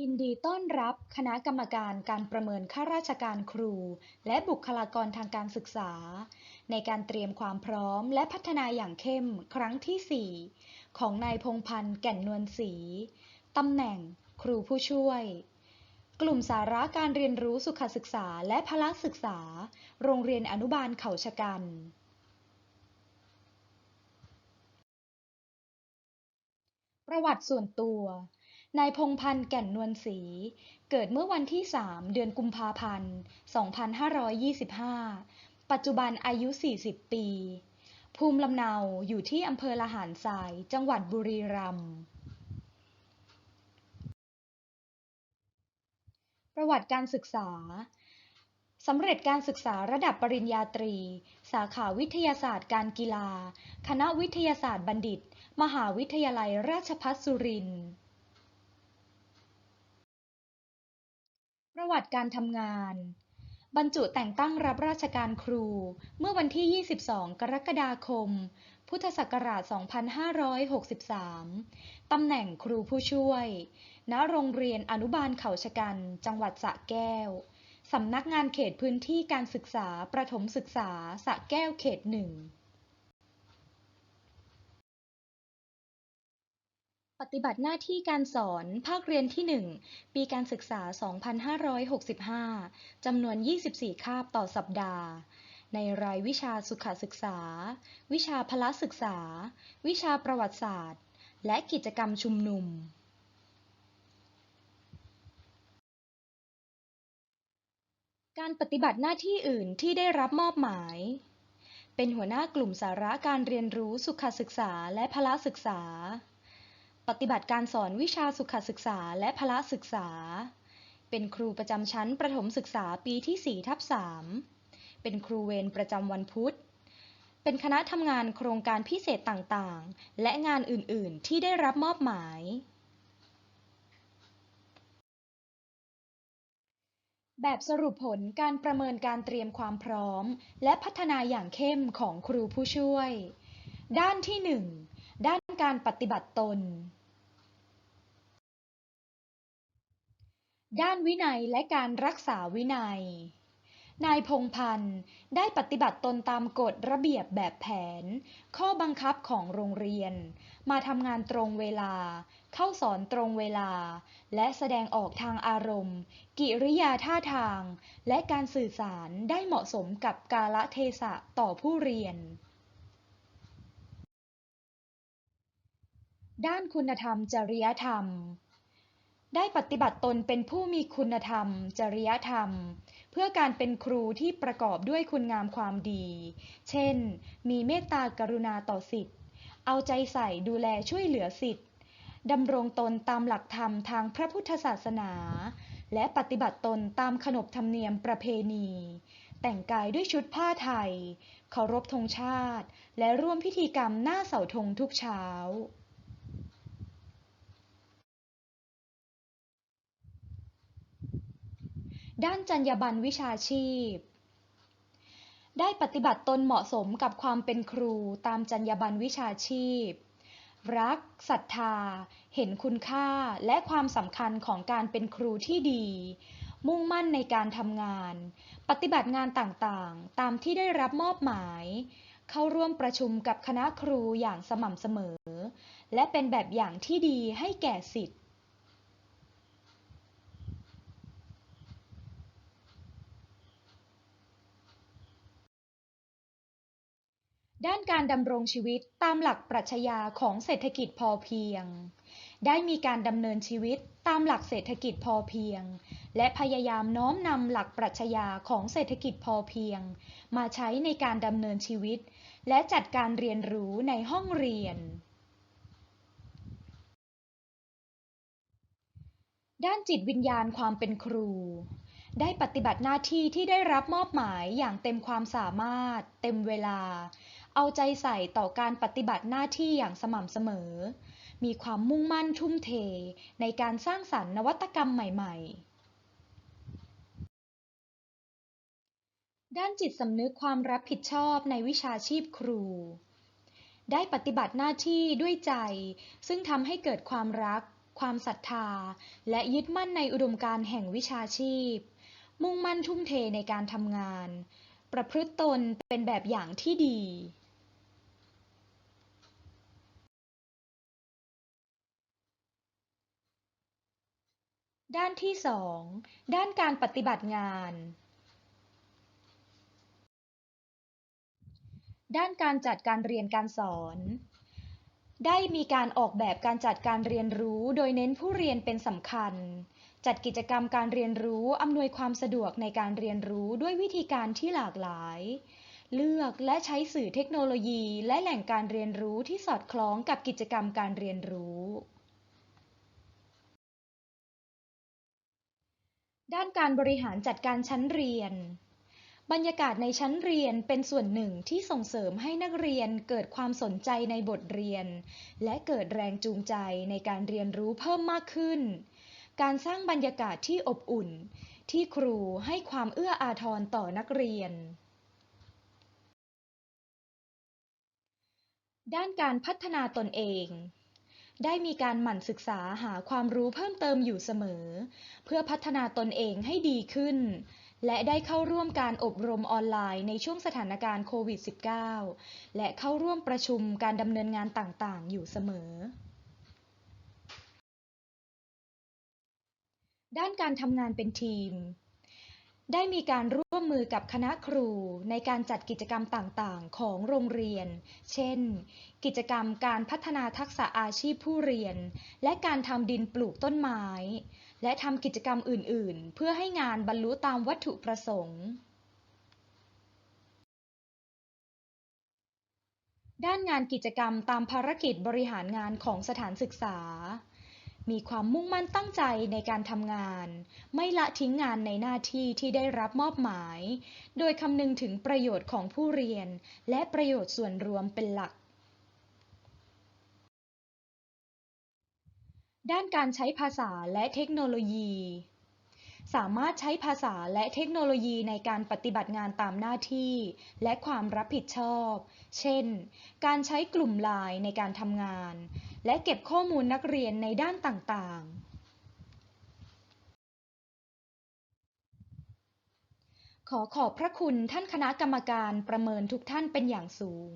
ยินดีต้อนรับคณะกรรมการการประเมินข้าราชการครู และบุคลากรทางการศึกษา ในการเตรียมความพร้อมและพัฒนาอย่างเข้มครั้งที่ 4 ของนายพงพันธ์แก่นนวลศรีตำแหน่งครูผู้ช่วย กลุ่มสาระการเรียนรู้สุขศึกษาและพละศึกษา โรงเรียนอนุบาลเขาชะกันประวัติส่วนตัว นายพงพันธ์แก่นนวลศรี เกิดเมื่อวันที่ 3 เดือนกุมภาพันธ์ 2525 ปัจจุบันอายุ 40 ปี ภูมิลำเนาอยู่ที่อำเภอละหารทราย จังหวัดบุรีรัมย์ ประวัติการศึกษา สำเร็จการศึกษาระดับปริญญาตรี สาขาวิทยาศาสตร์การกีฬา คณะวิทยาศาสตร์บัณฑิต มหาวิทยาลัยราชภัฏสุรินทร์ ประวัติการทำงาน บรรจุแต่งตั้งรับราชการครู เมื่อวันที่ 22 กรกฎาคม พุทธศักราช 2563 ตำแหน่งครูผู้ช่วย ณ โรงเรียนอนุบาลเขาชะกัน จังหวัดสระแก้ว สำนักงานเขตพื้นที่การศึกษาประถมศึกษาสระแก้วเขตหนึ่ง ฏิบัติหน้าที่การสอนภาคเรียนที่ 1 ปีการศึกษา 2565 จำนวน 24 คาบต่อสัปดาห์ ในรายวิชาสุขศึกษา วิชาพละศึกษา วิชาประวัติศาสตร์ และกิจกรรมชุมนุม การปฏิบัติหน้าที่อื่นที่ได้รับมอบหมายเป็นหัวหน้ากลุ่มสาระการเรียนรู้สุขศึกษาและพละศึกษา ปฏิบัติการสอนวิชาสุขศึกษาและพละศึกษา เป็นครูประจำชั้นประถมศึกษาปีที่ 4 ทับ 3 เป็นครูเวรประจำวันพุธ เป็นคณะทำงานโครงการพิเศษต่างๆ และงานอื่น ๆ ที่ได้รับมอบหมาย แบบสรุปผลการประเมินการเตรียมความพร้อม และพัฒนาอย่างเข้มของครูผู้ช่วย ด้านที่ 1 การปฏิบัติตน ด้านวินัยและการรักษาวินัย นายพงพันธ์ได้ปฏิบัติตนตามกฎระเบียบแบบแผน ข้อบังคับของโรงเรียน มาทำงานตรงเวลา เข้าสอนตรงเวลา และแสดงออกทางอารมณ์ กิริยาท่าทาง และการสื่อสารได้เหมาะสมกับกาลเทศะต่อผู้เรียน ด้านคุณธรรม จริยธรรม ได้ปฏิบัติตนเป็นผู้มีคุณธรรม จริยธรรม เพื่อการเป็นครูที่ประกอบด้วยคุณงามความดี เช่น มีเมตตากรุณาต่อสิทธิ์ เอาใจใส่ดูแลช่วยเหลือสิทธิ์ดำรงตนตามหลักธรรมทางพระพุทธศาสนา และปฏิบัติตนตามขนบธรรมเนียมประเพณี แต่งกายด้วยชุดผ้าไทย เคารพธงชาติ และร่วมพิธีกรรมหน้าเสาธงทุกเช้า ด้านจรรยาบรรณวิชาชีพ ได้ปฏิบัติตนเหมาะสมกับความเป็นครูตามจรรยาบรรณวิชาชีพ รักศรัทธา เห็นคุณค่าและความสำคัญของการเป็นครูที่ดี มุ่งมั่นในการทำงาน ปฏิบัติงานต่างๆ ตามที่ได้รับมอบหมาย เข้าร่วมประชุมกับคณะครูอย่างสม่ำเสมอ และเป็นแบบอย่างที่ดีให้แก่ศิษย์ ด้านการดำรงชีวิตตามหลักปรัชญาของเศรษฐกิจพอเพียง ได้มีการดำเนินชีวิตตามหลักเศรษฐกิจพอเพียง และพยายามน้อมนำหลักปรัชญาของเศรษฐกิจพอเพียง มาใช้ในการดำเนินชีวิต และจัดการเรียนรู้ในห้องเรียน ด้านจิตวิญญาณความเป็นครูได้ปฏิบัติหน้าที่ที่ได้รับมอบหมายอย่างเต็มความสามารถ เต็มเวลา เอาใจใส่ต่อการปฏิบัติหน้าที่อย่างสม่ำเสมอ มีความมุ่งมั่นทุ่มเท ในการสร้างสรรค์นวัตกรรมใหม่ ๆ ด้านจิตสำนึกความรับผิดชอบในวิชาชีพครู ได้ปฏิบัติหน้าที่ด้วยใจ ซึ่งทำให้เกิดความรัก ความศรัทธา และยึดมั่นในอุดมการแห่งวิชาชีพ มุ่งมั่นทุ่มเทในการทำงานประพฤติตนเป็นแบบอย่างที่ดี ด้านที่สองด้านการปฏิบัติงาน ด้านการจัดการเรียนการสอน ได้มีการออกแบบการจัดการเรียนรู้โดยเน้นผู้เรียนเป็นสำคัญ จัดกิจกรรมการเรียนรู้อำนวยความสะดวกในการเรียนรู้ด้วยวิธีการที่หลากหลาย เลือกและใช้สื่อเทคโนโลยีและแหล่งการเรียนรู้ที่สอดคล้องกับกิจกรรมการเรียนรู้ ด้านการบริหารจัดการชั้นเรียน บรรยากาศในชั้นเรียนเป็นส่วนหนึ่งที่ส่งเสริมให้นักเรียนเกิดความสนใจในบทเรียน และเกิดแรงจูงใจในการเรียนรู้เพิ่มมากขึ้น การสร้างบรรยากาศที่อบอุ่น ที่ครูให้ความเอื้ออาทรต่อนักเรียน ด้านการพัฒนาตนเอง ได้มีการหมั่นศึกษาหาความรู้เพิ่มเติมอยู่เสมอ เพื่อพัฒนาตนเองให้ดีขึ้น และได้เข้าร่วมการอบรมออนไลน์ในช่วงสถานการณ์โควิด -19 และเข้าร่วมประชุมการดำเนินงานต่างๆ อยู่เสมอ ด้านการทำงานเป็นทีม ได้มีการร่วมมือกับคณะครูในการจัดกิจกรรมต่างๆ ของโรงเรียน เช่น กิจกรรมการพัฒนาทักษะอาชีพผู้เรียน และการทำดินปลูกต้นไม้ และทำกิจกรรมอื่นๆ เพื่อให้งานบรรลุตามวัตถุประสงค์ ด้านงานกิจกรรมตามภารกิจบริหารงานของสถานศึกษา มีความมุ่งมั่นตั้งใจในการทำงาน ไม่ละทิ้งงานในหน้าที่ที่ได้รับมอบหมาย โดยคำนึงถึงประโยชน์ของผู้เรียน และประโยชน์ส่วนรวมเป็นหลัก ด้านการใช้ภาษาและเทคโนโลยี สามารถใช้ภาษาและเทคโนโลยีในการปฏิบัติงานตามหน้าที่ และความรับผิดชอบ เช่น การใช้กลุ่มไลน์ในการทำงาน และเก็บข้อมูลนักเรียนในด้านต่างๆขอขอบพระคุณท่านคณะกรรมการประเมินทุกท่านเป็นอย่างสูง